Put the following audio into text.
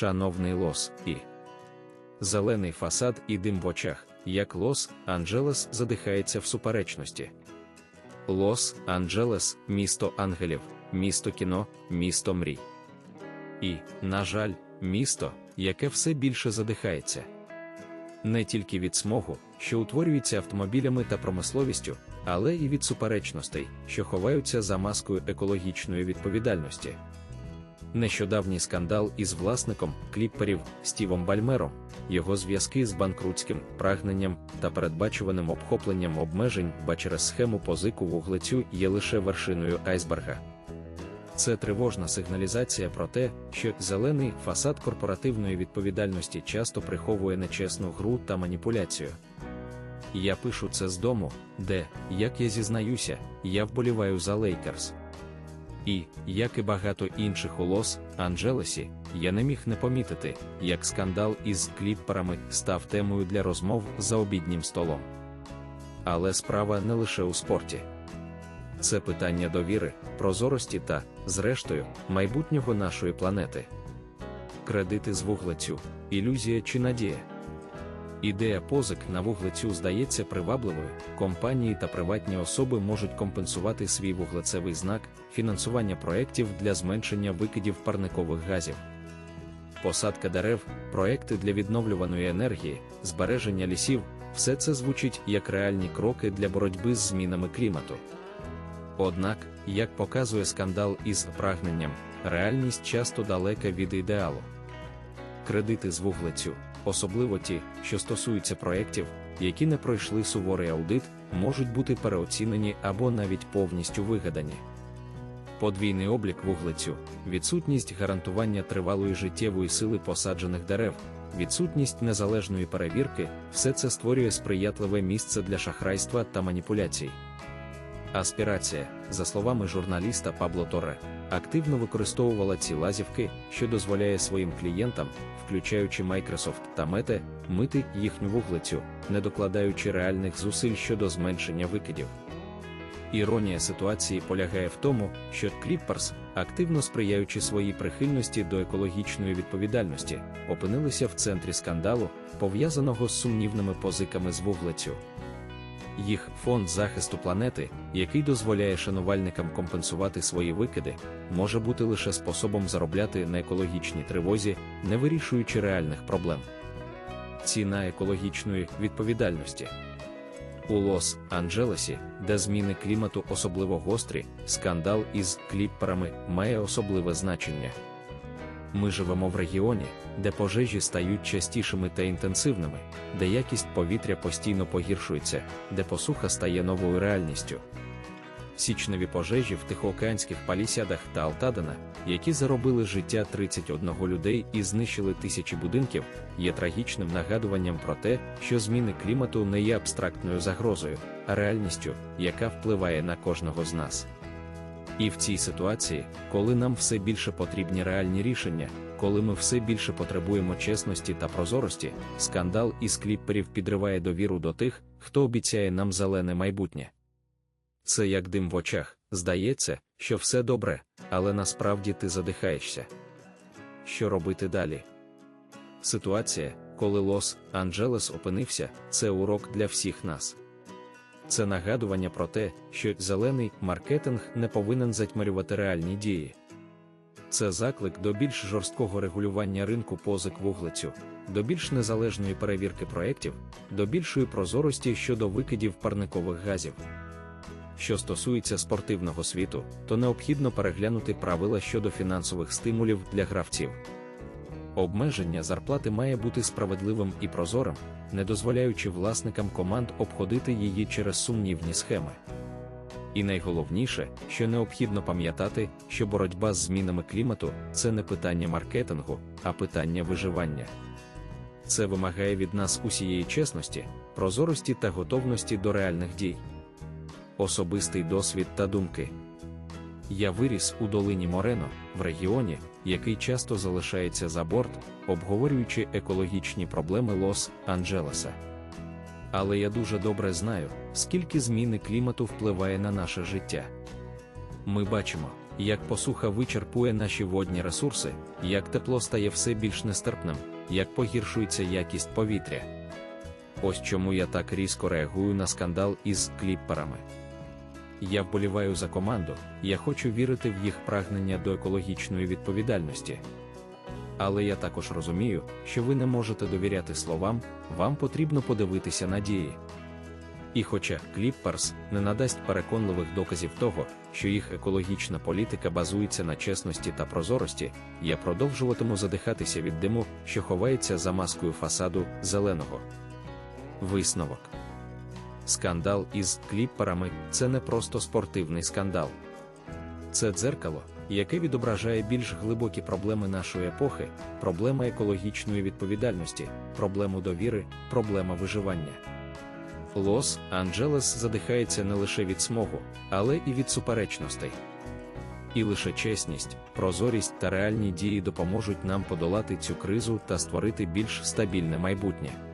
шановний лос і зелений фасад і дим в очах, як Лос Анджелес задихається в суперечності. Лос Анджелес місто ангелів, місто кіно, місто мрій. І, на жаль, місто, яке все більше задихається. Не тільки від смогу, що утворюється автомобілями та промисловістю, але і від суперечностей, що ховаються за маскою екологічної відповідальності. Нещодавній скандал із власником кліпперів Стівом Бальмером, його зв'язки з банкрутським прагненням та передбачуваним обхопленням обмежень ба через схему позику вуглецю є лише вершиною айсберга. Це тривожна сигналізація про те, що зелений фасад корпоративної відповідальності часто приховує нечесну гру та маніпуляцію. Я пишу це з дому, де, як я зізнаюся, я вболіваю за Лейкерс. І, як і багато інших у Лос-Анджелесі, я не міг не помітити, як скандал із кліпперами став темою для розмов за обіднім столом. Але справа не лише у спорті. Це питання довіри, прозорості та, зрештою, майбутнього нашої планети. Кредити з вуглецю, ілюзія чи надія. Ідея позик на вуглецю здається привабливою. Компанії та приватні особи можуть компенсувати свій вуглецевий знак, фінансування проєктів для зменшення викидів парникових газів. Посадка дерев, проекти для відновлюваної енергії, збереження лісів все це звучить як реальні кроки для боротьби з змінами клімату. Однак, як показує скандал із прагненням, реальність часто далека від ідеалу. Кредити з вуглецю, особливо ті, що стосуються проєктів, які не пройшли суворий аудит, можуть бути переоцінені або навіть повністю вигадані. Подвійний облік вуглецю, відсутність гарантування тривалої життєвої сили посаджених дерев, відсутність незалежної перевірки все це створює сприятливе місце для шахрайства та маніпуляцій. Аспірація, за словами журналіста Пабло Торе, активно використовувала ці лазівки, що дозволяє своїм клієнтам, включаючи Microsoft та Meta, мити їхню вуглецю, не докладаючи реальних зусиль щодо зменшення викидів. Іронія ситуації полягає в тому, що Clippers, активно сприяючи своїй прихильності до екологічної відповідальності, опинилися в центрі скандалу, пов'язаного з сумнівними позиками з вуглецю. Їх фонд захисту планети, який дозволяє шанувальникам компенсувати свої викиди, може бути лише способом заробляти на екологічній тривозі, не вирішуючи реальних проблем. Ціна екологічної відповідальності у Лос-Анджелесі, де зміни клімату особливо гострі, скандал із кліпперами має особливе значення. Ми живемо в регіоні, де пожежі стають частішими та інтенсивними, де якість повітря постійно погіршується, де посуха стає новою реальністю. Січневі пожежі в тихоокеанських палісядах та Алтадена, які заробили життя 31 людей і знищили тисячі будинків, є трагічним нагадуванням про те, що зміни клімату не є абстрактною загрозою, а реальністю, яка впливає на кожного з нас. І в цій ситуації, коли нам все більше потрібні реальні рішення, коли ми все більше потребуємо чесності та прозорості, скандал із кліпперів підриває довіру до тих, хто обіцяє нам зелене майбутнє. Це як дим в очах, здається, що все добре, але насправді ти задихаєшся. Що робити далі? Ситуація, коли Лос-Анджелес опинився, це урок для всіх нас. Це нагадування про те, що зелений маркетинг не повинен затьмарювати реальні дії. Це заклик до більш жорсткого регулювання ринку позик вуглецю, до більш незалежної перевірки проєктів, до більшої прозорості щодо викидів парникових газів. Що стосується спортивного світу, то необхідно переглянути правила щодо фінансових стимулів для гравців. Обмеження зарплати має бути справедливим і прозорим, не дозволяючи власникам команд обходити її через сумнівні схеми. І найголовніше, що необхідно пам'ятати, що боротьба з змінами клімату це не питання маркетингу, а питання виживання. Це вимагає від нас усієї чесності, прозорості та готовності до реальних дій. Особистий досвід та думки. Я виріс у долині Морено, в регіоні, який часто залишається за борт, обговорюючи екологічні проблеми Лос-Анджелеса. Але я дуже добре знаю, скільки зміни клімату впливає на наше життя. Ми бачимо, як посуха вичерпує наші водні ресурси, як тепло стає все більш нестерпним, як погіршується якість повітря. Ось чому я так різко реагую на скандал із кліпперами. Я вболіваю за команду, я хочу вірити в їх прагнення до екологічної відповідальності. Але я також розумію, що ви не можете довіряти словам, вам потрібно подивитися на дії. І хоча Кліпперс не надасть переконливих доказів того, що їх екологічна політика базується на чесності та прозорості, я продовжуватиму задихатися від диму, що ховається за маскою фасаду зеленого. Висновок Скандал із кліпперами це не просто спортивний скандал. Це дзеркало, яке відображає більш глибокі проблеми нашої епохи, проблема екологічної відповідальності, проблему довіри, проблема виживання. Лос-Анджелес задихається не лише від смогу, але і від суперечностей. І лише чесність, прозорість та реальні дії допоможуть нам подолати цю кризу та створити більш стабільне майбутнє.